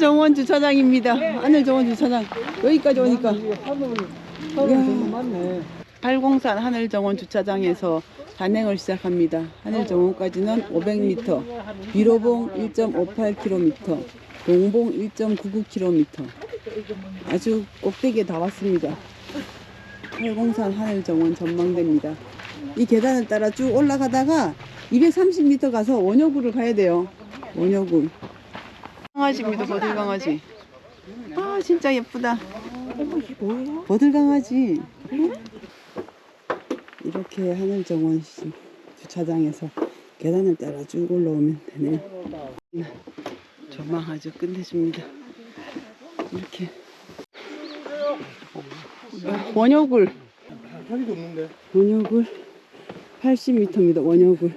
하늘정원 주차장입니다. 하늘 정원 주차장. 여기까지 오니까. 하늘 하늘 정말 많네. 팔공산 하늘 정원 주차장에서 산행을 시작합니다. 하늘 정원까지는 500m, 비로봉 1.58km, 동봉 1.99km. 아주 꼭대기에 다 왔습니다. 팔공산 하늘 정원 전망대입니다. 이 계단을 따라 쭉 올라가다가 230m 가서 원효구를 가야 돼요. 원효구. 강아지입니다, 버들 강아지. 아, 진짜 예쁘다. 버들 강아지. 이렇게 하늘 정원 씨 주차장에서 계단을 따라 쭉 올라오면 되네요. 조망 아주 끝내줍니다. 이렇게 원효굴 없는데. 원효굴 80m입니다. 원효굴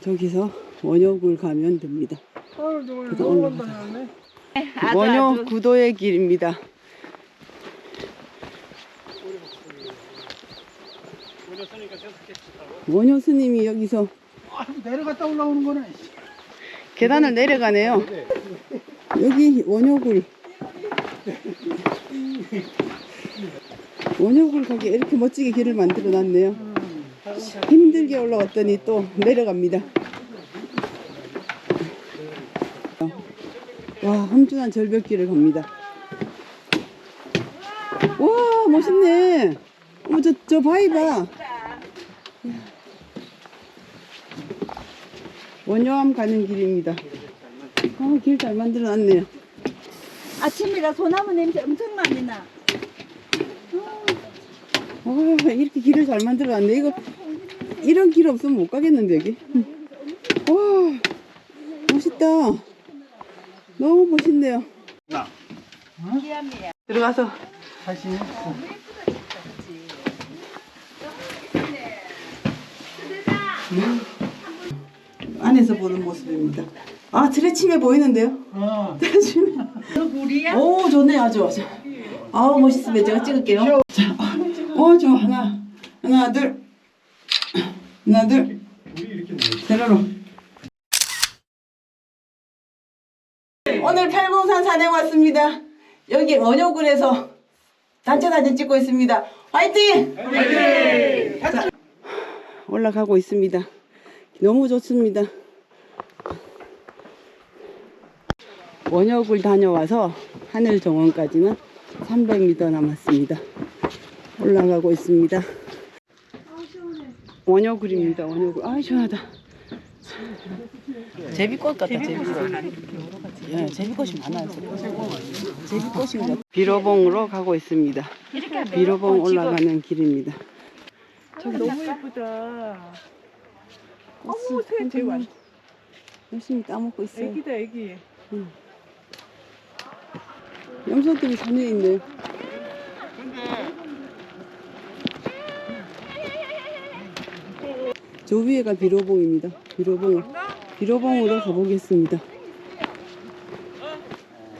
저기서 원효굴 가면 됩니다. 너무. 원효 구도의 길입니다. 원효 스님이 여기서 아, 내려갔다 올라오는 거네. 계단을 내려가네요. 여기 원효굴. 원효굴 가게 이렇게 멋지게 길을 만들어 놨네요. 힘들게 올라왔더니 또 내려갑니다. 와, 험준한 절벽길을 갑니다. 와, 멋있네. 어머, 저, 저 바위 봐. 원효암 가는 길입니다. 아, 길 잘 만들어 놨네요. 아침이라 소나무 냄새 엄청 많이 나. 와, 이렇게 길을 잘 만들어 놨네. 이거, 이런 길 없으면 못 가겠는데, 여기. 와, 멋있다. 너무 멋있네요. 들어가서 다시. 안에서 보는 모습입니다. 아, 트레침해 보이는데요? 어. 물이야? 오, 좋네, 아주. 아주. 아우, 멋있으면 제가 찍을게요. 자, 어, 저 하나, 하나, 둘. 하나, 둘. 세로로. 오늘 팔공산 산행 왔습니다. 여기 원효굴에서 단체 사진 찍고 있습니다. 화이팅! 자, 올라가고 있습니다. 너무 좋습니다. 원효굴 다녀와서 하늘 정원까지는 300m 남았습니다. 올라가고 있습니다. 원효굴입니다. 원효굴. 아 시원하다. 제비꽃 같다. 제비꽃. 예, 제비꽃이 많아요. 제비꽃이 비로봉으로 가고 있습니다. 비로봉 올라가는 길입니다. 저기 너무 예쁘다. 어머, 새 되게 많. 열심히 따먹고 있어요. 애기다 애기. 염소들이 산에 있네. 저 위에가 비로봉입니다. 비로봉. 비로봉으로 가보겠습니다.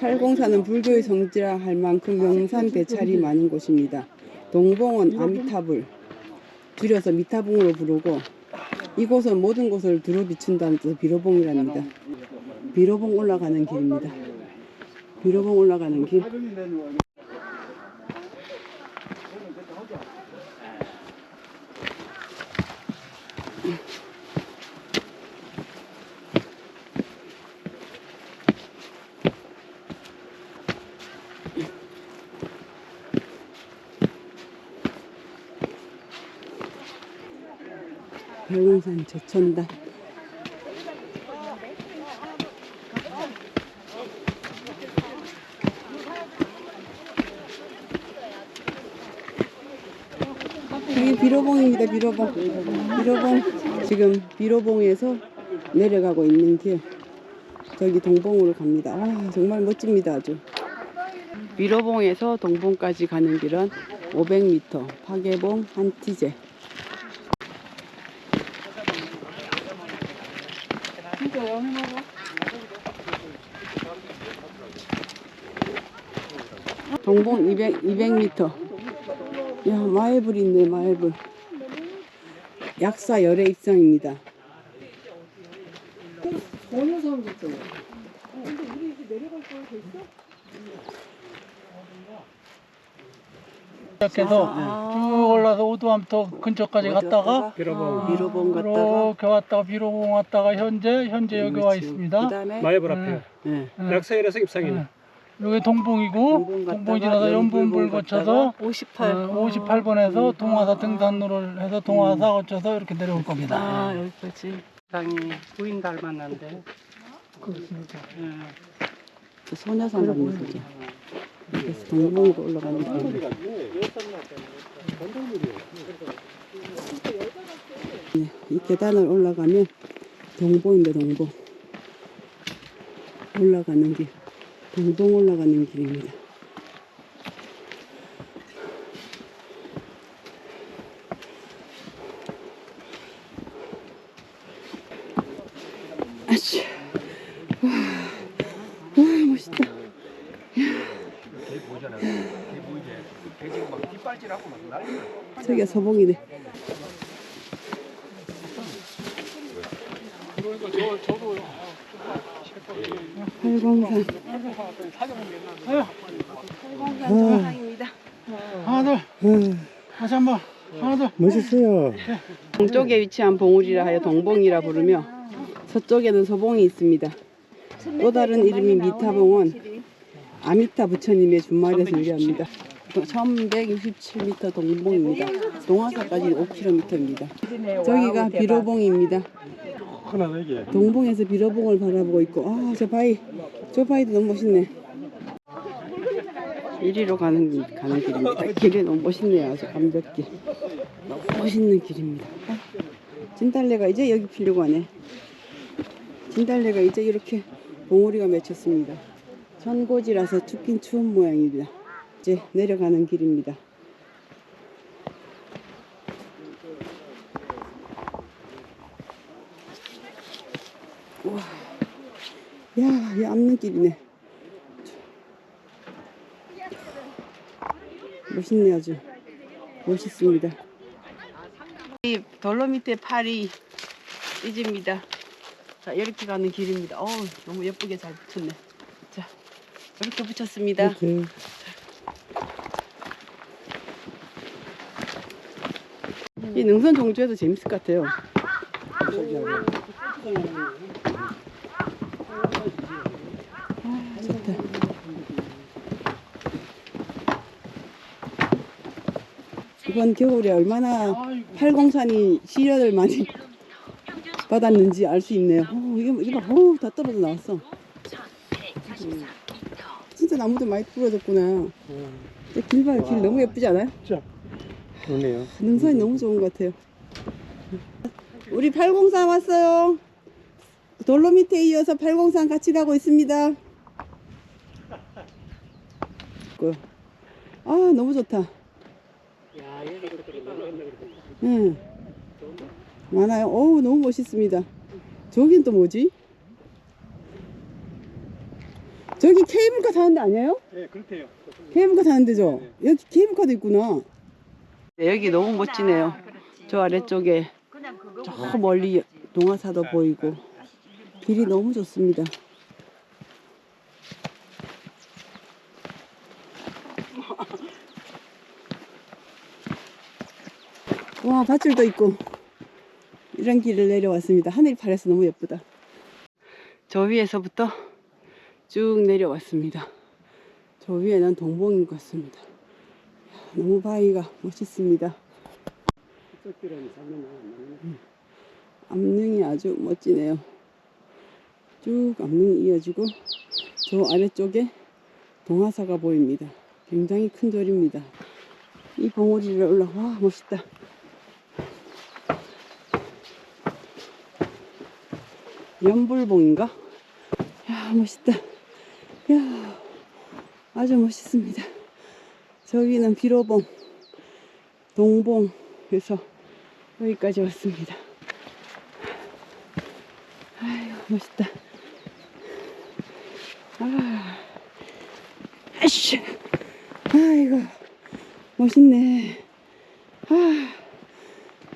팔공산은 불교의 성지라 할 만큼 명산 대찰이 많은 곳입니다. 동봉은 아미타불, 줄여서 미타봉으로 부르고 이곳은 모든 곳을 두루 비춘다는 뜻 비로봉이랍니다. 비로봉 올라가는 길입니다. 비로봉 올라가는 길. 별공산 제천당. 여기 비로봉입니다. 비로봉. 비로봉. 지금 비로봉에서 내려가고 있는 길. 저기 동봉으로 갑니다. 아, 정말 멋집니다. 아주. 비로봉에서 동봉까지 가는 길은 500m. 파계봉 한티제. 동봉 200, 200m. 야, 마애불 있네, 마애불. 약사 열애 입성입니다. 보는 사람도 있잖아. 시작해서 쭉 올라서 오두암터 근처까지 갔다가 비로봉 비로봉 갔다가 이렇게 왔다가 비로공 왔다가 현재 현재 여기 와 있습니다. 그다음에 마이벌 네. 네. 네. 약사일에서 입상이네. 여기 동봉이고 동봉 동봉 갔다가 지나서 연분불 거쳐서 갔다가 58. 어, 58번에서 동화사 등산로를 해서 동화사 거쳐서 이렇게 내려올 겁니다. 아 여기까지. 상이 부인 닮았는데. 그렇습니까? 저 소녀산 가는 거죠. 그래서 동봉으로 올라가는 길. 네, 이 계단을 올라가면 동봉인데 동봉. 올라가는 길. 동봉 올라가는 길입니다. 아씨. 와, 와 멋있다. 저기가 서봉이네. 팔공산. 팔공산 하나 둘 정상입니다. 다시 한번 하나 둘 멋있어요. 동쪽에 위치한 봉우리라 하여 동봉이라 부르며 서쪽에는 서봉이 있습니다. 또 다른 이름이 미타봉은 아미타 부처님의 준말에서 유래합니다. 1167m 동봉입니다. 동화사까지 5km입니다. 저기가 비로봉입니다. 동봉에서 비로봉을 바라보고 있고 아 저 바위 저 바위도 너무 멋있네. 이리로 가는 길, 가는 길입니다. 길이 너무 멋있네요. 아주 암벽길. 너무 멋있는 길입니다. 아, 진달래가 이제 여기 피려고 하네. 진달래가 이제 이렇게 봉우리가 맺혔습니다. 천고지라서 춥긴 추운 모양입니다. 이제 내려가는 길입니다. 우와. 야, 이 앞눈길이네. 멋있네 아주. 멋있습니다. 이 돌로 밑에 팔이 찢입니다. 자, 이렇게 가는 길입니다. 어우, 너무 예쁘게 잘 붙였네. 자, 이렇게 붙였습니다. 이 능선 종주해도 재밌을 것 같아요. 아, 좋다. 이번 겨울에 얼마나 팔공산이 시련을 많이 받았는지 알 수 있네요. 어, 이게 이게 봐, 어우, 다 떨어져 나왔어. 음. 진짜 나무도 많이 부러졌구나. 이 길발 길 너무 예쁘지 않아요? 진짜. 그러네요. 능선이 너무 좋은 것 같아요. 우리 803 왔어요. 돌로 밑에 이어서 803 같이 가고 있습니다. 그, 아 너무 좋다. 응. 많아요. 어우 너무 멋있습니다. 저긴 또 뭐지? 저기 케이블카 타는 데 아니에요? 네, 그렇대요. 케이블카 타는 데죠? 여기 케이블카도 있구나. 네, 여기 너무 멋지네요. 저 아래쪽에 저 멀리 동화사도 보이고 길이 너무 좋습니다. 와 밧줄도 있고 이런 길을 내려왔습니다. 하늘이 파래서 너무 예쁘다. 저 위에서부터 쭉 내려왔습니다. 저 위에는 동봉인 것 같습니다. 너무 바위가 멋있습니다. 음. 암릉이 아주 멋지네요. 쭉 암릉이 이어지고 저 아래쪽에 동화사가 보입니다. 굉장히 큰 절입니다. 이 봉우리를 올라 와 멋있다. 연불봉인가? 야 멋있다. 야 아주 멋있습니다. 저기는 비로봉, 동봉에서 여기까지 왔습니다. 아이고, 멋있다. 아, 아이씨. 아이고, 멋있네. 아,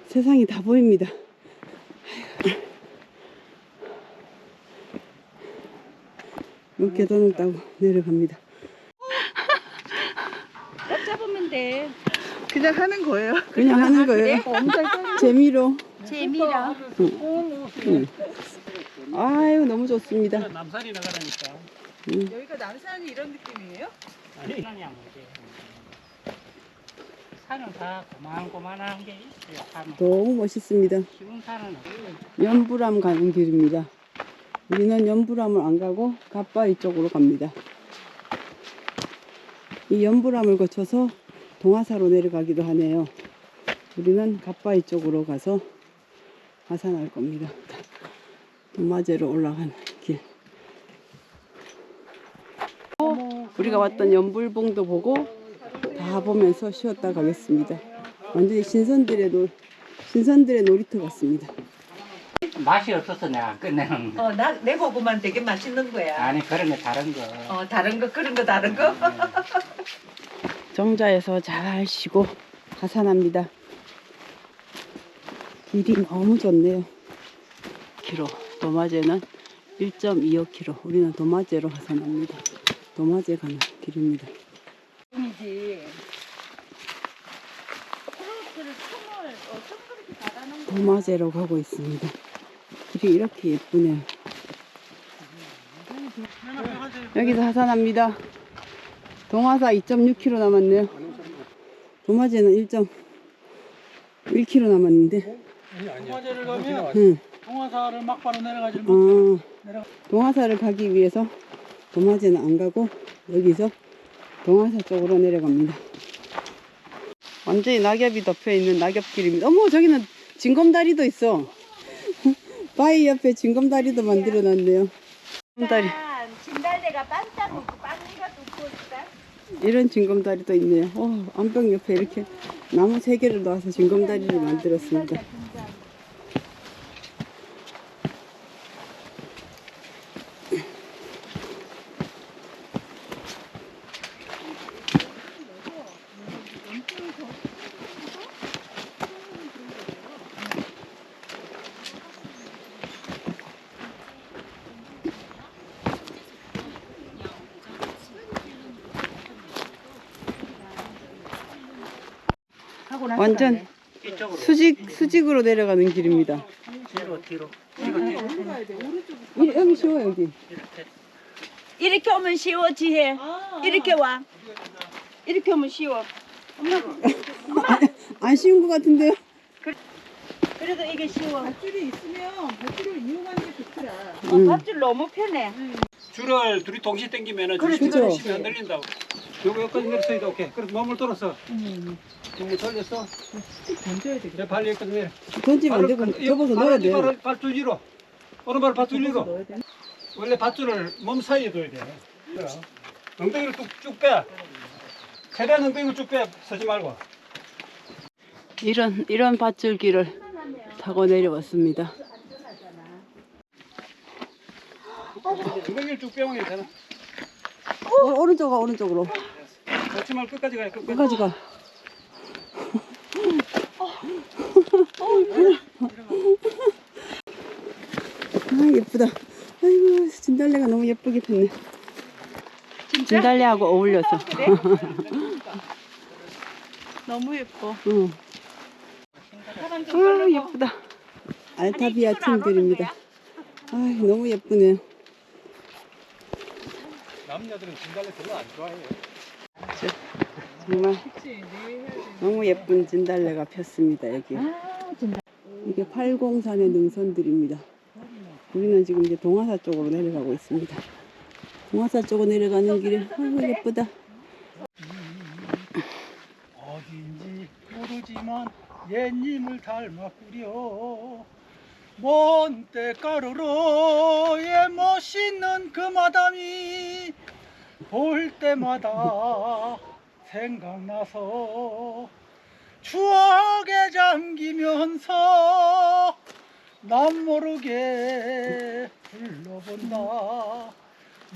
세상이 다 보입니다. 아이고. 뭐 계단을 따고 내려갑니다. 꽉 잡으면 돼. 그냥 하는 거예요. 그냥 하는 거예요. 재미로. 재미라. 응. 아유 너무 좋습니다. 남산이 나가라니까. 여기가 남산이 이런 느낌이에요? 아니. 산이 안 보지. 산은 다 고만고만한 게 있어요. 산은. 너무 멋있습니다. 쉬운 산은 없어요. 연불암 가는 길입니다. 우리는 연불암을 안 가고 갓바위 쪽으로 갑니다. 이 연불암을 거쳐서 동화사로 내려가기도 하네요. 우리는 갓바위 쪽으로 가서 하산할 겁니다. 도마제로 올라가는 길. 우리가 왔던 연불봉도 보고 다 보면서 쉬었다 가겠습니다. 완전히 신선들의 놀, 신선들의 놀이터 같습니다. 맛이 없어서 내가 끝내는 거. 어, 나, 내 고구마는 되게 맛있는 거야. 아니 그런 거 다른 거. 어, 다른 거, 그런 거, 다른 거. 정자에서 잘 쉬고 하산합니다. 길이 너무 좋네요. 키로 도마제는 1.25km. 우리는 도마제로 하산합니다. 도마제 가는 길입니다. 이지. 거야? 도마제로 가고 있습니다. 길이 이렇게 예쁘네요. 여기서 하산합니다. 동화사 2.6km 남았네요. 도마제는 1.1km 남았는데, 동화제를 가면 응. 동화사를 막바로 내려가지 못. 어, 동화사를 가기 위해서 도마제는 안 가고 여기서 동화사 쪽으로 내려갑니다. 완전히 낙엽이 덮여 있는 낙엽길입니다. 어머 저기는 징검다리도 있어. 바위 옆에 징검다리도 만들어 놨네요. 징검다리 진달래가 반짝 먹고 빵이가 뚫고 있다. 이런 징검다리도 있네요. 어, 안병 옆에 이렇게 나무 세 개를 놓아서 징검다리를 만들었습니다. 완전. 수직 수직으로 내려가는 길입니다. 뒤로 뒤로. 이- 여기 쉬워 여기. 이렇게 오면 쉬워 지혜. 이렇게 와. 이렇게 오면 쉬워. 안 쉬운 것 같은데요? 그래도 이게 쉬워. 밧줄이 있으면 밧줄을 이용하는 게 좋더라. 음. 밧줄 너무 편해. 줄을 둘이 동시에 당기면 은 그렇죠. 줄이 힘이 안 들린다고. 요거 여기까지 내렸어 도 오케이. 그래서 몸을 돌았어. 몸을 돌렸어. 던져야 돼. 내 발리 여기까지 내려. 던지면 안 되고 접어서 넣어야 돼요. 발을 밧줄 위로. 오른발 밧줄 위로. 넣어야 돼. 원래 밧줄을 몸 사이에 둬야 돼. 엉덩이를 뚝쭉 빼. 최대한 엉덩이를 쭉 빼. 서지 말고. 이런 이런 밧줄길을 타고 내려왔습니다. 엉덩이를 쭉 빼면 괜찮아. 어, 오른쪽 가 오른쪽으로 그렇지 말고 끝까지 가요. 끝까지. 끝까지 가. 아 예쁘다. 아이고 진달래가 너무 예쁘게 폈네. 진달래하고 어울려서. 너무 예뻐. 응. 아 예쁘다. 알타비아 팀들입니다. 아 너무 예쁘네요. 남자들은 진달래 별로 안 좋아해요. 정말 너무 예쁜 진달래가 폈습니다 여기. 이게 팔공산의 능선들입니다. 우리는 지금 이제 동화사 쪽으로 내려가고 있습니다. 동화사 쪽으로 내려가는 길에 아이고 예쁘다. 어딘지 모르지만 옛님을 닮았구려 먼 때가루로의 멋있는 그 마담이 볼 때마다 생각나서 추억에 잠기면서 남 모르게 불러본다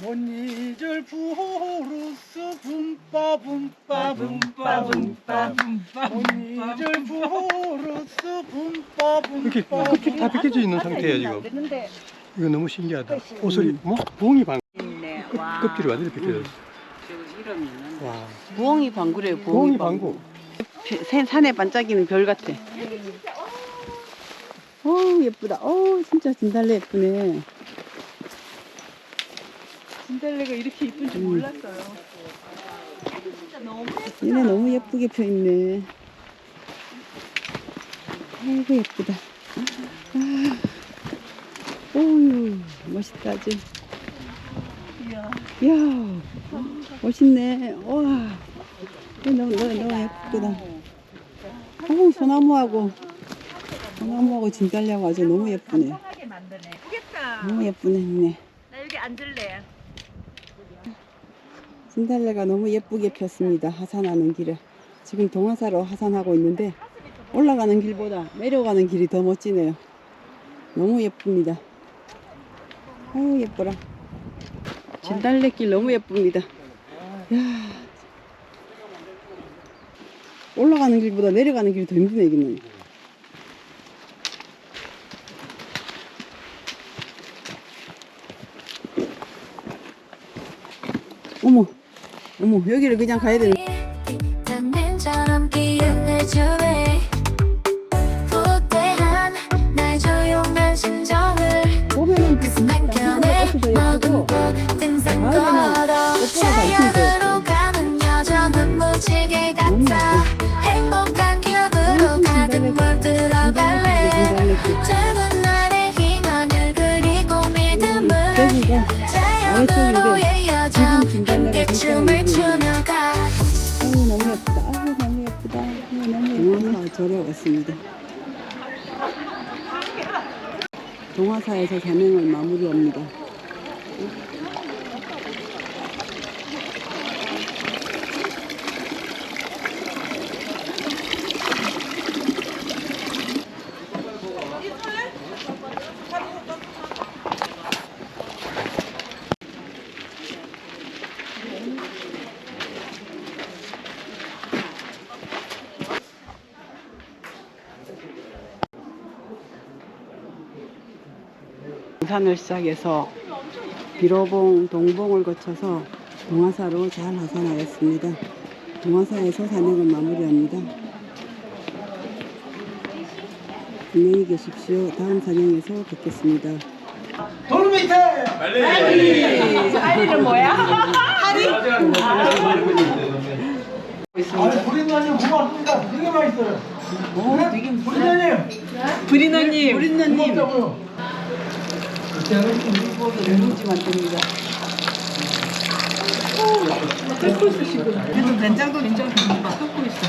못 잊을 부르스 붐빠 붐빠 붐빠 붐빠 못 잊을 부르스 붐빠 이렇게 붐빠 끝이 다 벗겨져 있는 상태예요 지금. 이거 너무 신기하다. 옷을 뭐 봉이 방. 와. 껍질이 완전히 벗겨졌어. 와. 부엉이 방구래요. 부엉이 방구. 새 산에 반짝이는 별 같아. 어우 예쁘다. 어우 진짜 진달래 예쁘네. 진달래가 이렇게 이쁜 줄 몰랐어요. 얘네 너무 예쁘게 펴 있네. 아이고 예쁘다. 아, 어우 멋있다 아주. 이야, 멋있네. 와, 너무 너무 너무 예쁘다. 어우 소나무하고 소나무하고 진달래하고 아주 너무 예쁘네. 너무 예쁘네, 네. 나 여기 앉을래. 진달래가 너무 예쁘게 폈습니다. 하산하는 길에. 지금 동화사로 하산하고 있는데 올라가는 길보다 내려가는 길이 더 멋지네요. 너무 예쁩니다. 아유 예뻐라. 진달래 길 너무 예쁩니다. 야 올라가는 길보다 내려가는 길이 더 힘드네 여기는. 어머, 어머 여기를 그냥 가야 되는. 왔습니다. 동화사에서 산행을 마무리합니다. 등산을 시작해서 비로봉, 동봉을 거쳐서 동화사로 잘 하산하였습니다. 동화사에서 산행을 마무리합니다. 안녕히 계십시오. 다음 산행에서 뵙겠습니다. 아이는 뭐야? 브린나님 고맙습니다. 되게 맛있어요. 어, 되게 브린나님. 브리너님. 브린너님 고맙다고요. 누룽지 만듭니다. 그래도 된장도 된장 막 섞고 있어.